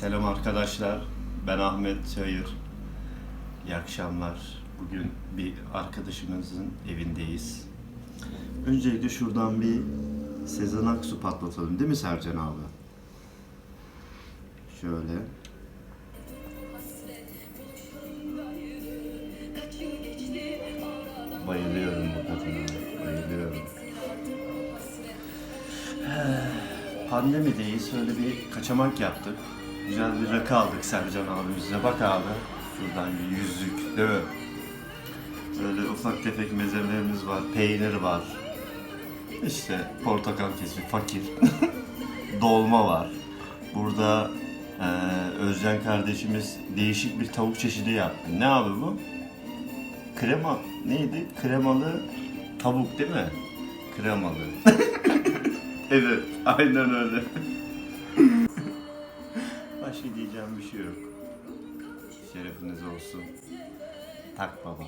Selam arkadaşlar. Ben Ahmet Çayır. İyi akşamlar. Bugün bir arkadaşımızın evindeyiz. Öncelikle şuradan bir Sezen Aksu patlatalım değil mi Sercan abi? Şöyle. Bayılıyorum bu kadına. Bayılıyorum. Pandemideyiz. Öyle bir kaçamak yaptık. Güzel bir rakı aldık Sercan abimizle. Bak abi. Şuradan bir yüzük değil mi? Böyle ufak tefek mezelerimiz var. Peynir var. İşte portakal kesik, fakir. Dolma var. Burada eee Özcan kardeşimiz değişik bir tavuk çeşidi yaptı. Ne abi bu? Krema neydi? Kremalı tavuk değil mi? Kremalı. evet, aynen öyle. Başka diyeceğim bir şey yok. Şerefiniz olsun. Tak baba.